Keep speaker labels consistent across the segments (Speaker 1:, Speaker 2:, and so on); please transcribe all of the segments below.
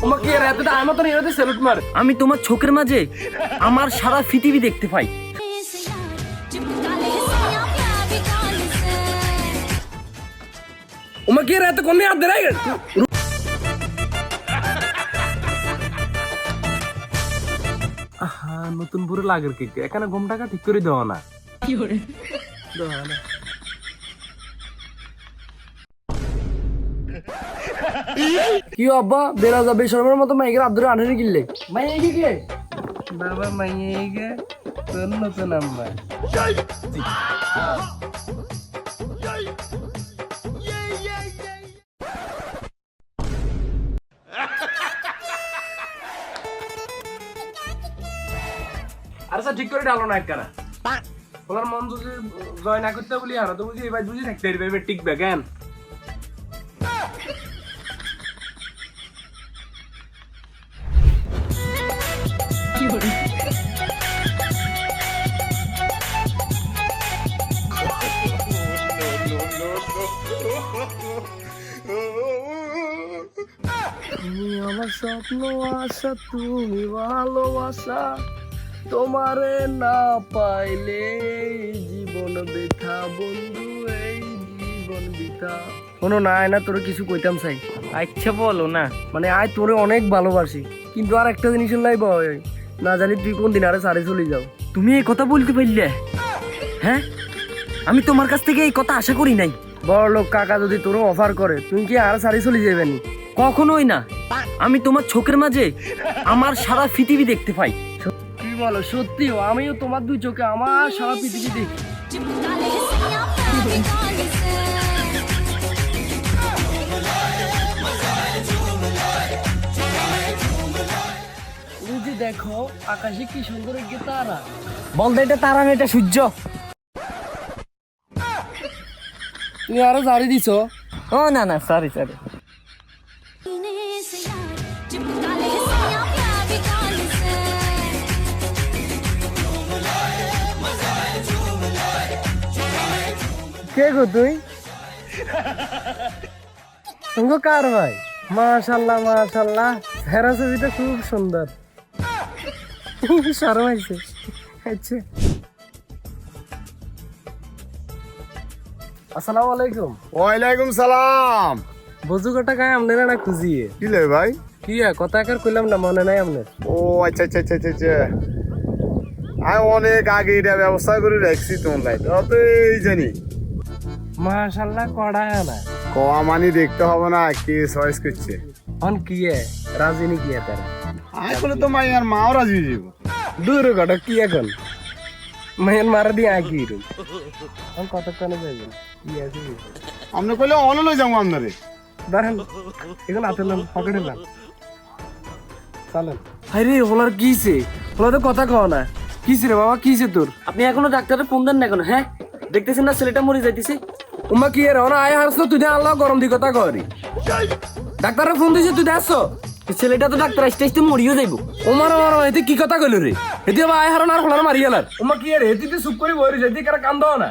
Speaker 1: তোমাকে এর এতটা আমার তো নিয়ে স্যালুট মার
Speaker 2: আমি তোমার চোখের মাঝে আমার সারা পৃথিবী দেখতে পাই।
Speaker 1: এর এত কোন হাত আহা নতুন পুরো লাগের কেক। এখানে ঘুম টাকা ঠিক করে দেওয়া না। দেওয়া না।
Speaker 3: কি আব্বা বেড়া যাবে শর্মার মতো মাইকের আব্দুর আনহানি কিনলে? মাইকে কে?
Speaker 1: বাবা মাইয়ে গে তোর নতুন আম্মা আর স্যার ঠিক করে ডালো না একখানা। ওনার মন যদি জয় না করতে বলি আর তো বুঝি এবার বুঝি থাকতে পারবে এবার টিকবে কেন?
Speaker 3: তুমি আমার স্বপ্ন আশা তুমি ভালোবাসা। তোমারে না পাইলে জীবন বৃথা বন্ধু এই জীবন বৃথা। শোনো না আয় না তোর কিছু কইতাম চাই
Speaker 2: আচ্ছা বলো না।
Speaker 3: মানে আয় তোরে অনেক ভালোবাসি। কিন্তু আর একটা জিনিস নাই বয় না জানি তুই কোন দিন আরে সারে চলে যাও।
Speaker 2: তুমি এই কথা বলতে পারলে? হ্যাঁ? আমি তোমার কাছ থেকে এই কথা আশা করি নাই।
Speaker 3: বড় লোক কাকা যদি তোর অফার করে তুমি কি আর সারে চলে যাবে নি?
Speaker 2: কখনোই না। আমি তোমার চোখের মাঝে আমার সারা পৃথিবী দেখতে পাই।
Speaker 3: কি বলো সত্যিও আমিও তোমার দুই চোখে আমার সারা পৃথিবী দেখি। দেখো আকাশে কি সুন্দর একটি তারা।
Speaker 2: বলতে এটা তারা না এটা সূর্য।
Speaker 3: তুমি আরও জারি দিছ?
Speaker 2: ও না না সরি সরি
Speaker 3: কে গো তুই? তুমি কার ভাই? মাশাল্লাহ মাশাল্লাহ। হেরা ছবিটা খুব সুন্দর। সরম হয়েছে আচ্ছা। আসসালামু আলাইকুম।
Speaker 4: ওয়ালাইকুম সালাম।
Speaker 3: বজু কটা গায়ে আমনে না খুঁজিয়ে
Speaker 4: কি লে ভাই?
Speaker 3: কি কথা একার কইলাম না মনে নাই আমনের।
Speaker 4: ও আচ্ছা আচ্ছা আচ্ছা আচ্ছা আচ্ছা। আমি অনেক আগে এটা ব্যবস্থা করে রাখছি তোমার লাইট অত এই জানি।
Speaker 3: মাশাল্লাহ কড়া না।
Speaker 4: কয়া মানি দেখতে হবে না কে চয়েস করছে।
Speaker 3: অন কি এ রাজিনী কি তারা?
Speaker 4: বলে তো মাই আর মাও রাজি হয়ে যাব।
Speaker 3: দূর কি এখন? মেন মারা দিয়ে আঁকি রুম আমি কতক্ষণে যাইবেন কি আছে?
Speaker 4: আপনি কইলে অন লই যাব আপনারে
Speaker 3: আতেলাম পকেটে লাম চলেন।
Speaker 2: আরে ওলার কিছে
Speaker 3: ওলা তো কথা কও না। কিছে রে বাবা কিছে তোর?
Speaker 2: আপনি এখনও ডাক্তারের ফোন দেন না কেন হ্যাঁ? দেখতেছেন না ছেলেটা মরে যাইতেছে?
Speaker 3: উমা কি এর ওনা আয় হারছ? তুই দে আল্লাহ গরম দি কথা করি ডাক্তারের ফোন দিছে তুই দেখছ
Speaker 2: ছেলেটা তো ডাক্তার আসতে আসতে মরিও যাইবো।
Speaker 3: ওমার ওমার এতে কি কথা কইল রে? এতে আবার আয় হারন আর হলার মারি গেলার উমা কি এর এতে তুই চুপ করে বইরি যেতে কারা কান্দ না?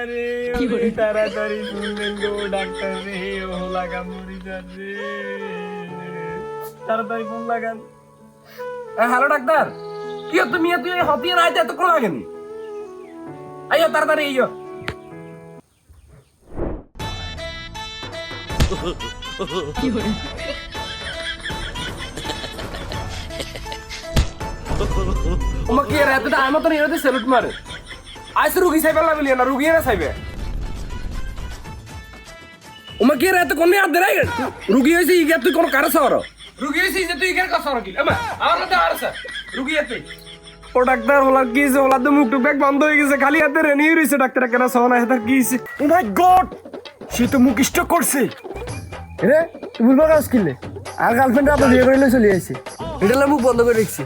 Speaker 1: আরে কি বলি তাড়াতাড়ি শুনবেন গো ডাক্তার রে ও লাগা মরি যাচ্ছে। তাড়াতাড়ি ফোন লাগান।
Speaker 3: Hello doctor. কি হতো মিয়া তুই হতিয়ে না আইতে এতক্ষণ লাগেনি? আইয়ো তাড়াতাড়ি আইয়ো। ওমা কি রে এতটা আমার তো নিয়ে স্যালুট মারে। আইসে রুগী সাইবে লাগলি না রুগী না সাইবে ওমা কি রে এত কোন হাত দেয় রুগী হইছে ইগা তুই কোন কারে সর রুগী হইছে যে তুই ইগার কাছে সর কি? আমা আমার হাতে আর স্যার রুগী এতে ও ডাক্তার ওলা কি হইছে? ওলা তো মুখ টুক ব্যাগ বন্ধ হয়ে গেছে খালি হাতে রেনি রইছে ডাক্তার কেন সনা হাতে কি হইছে?
Speaker 4: ও মাই গড! সে তো মুখ স্ট্রোক করছে।
Speaker 3: রে বলবা কাজ কিনলে আর গার্লফ্রেন্ড আপনার বিয়ে করে চলে আসছে এটা মুখ বন্ধ করে রেখেছি।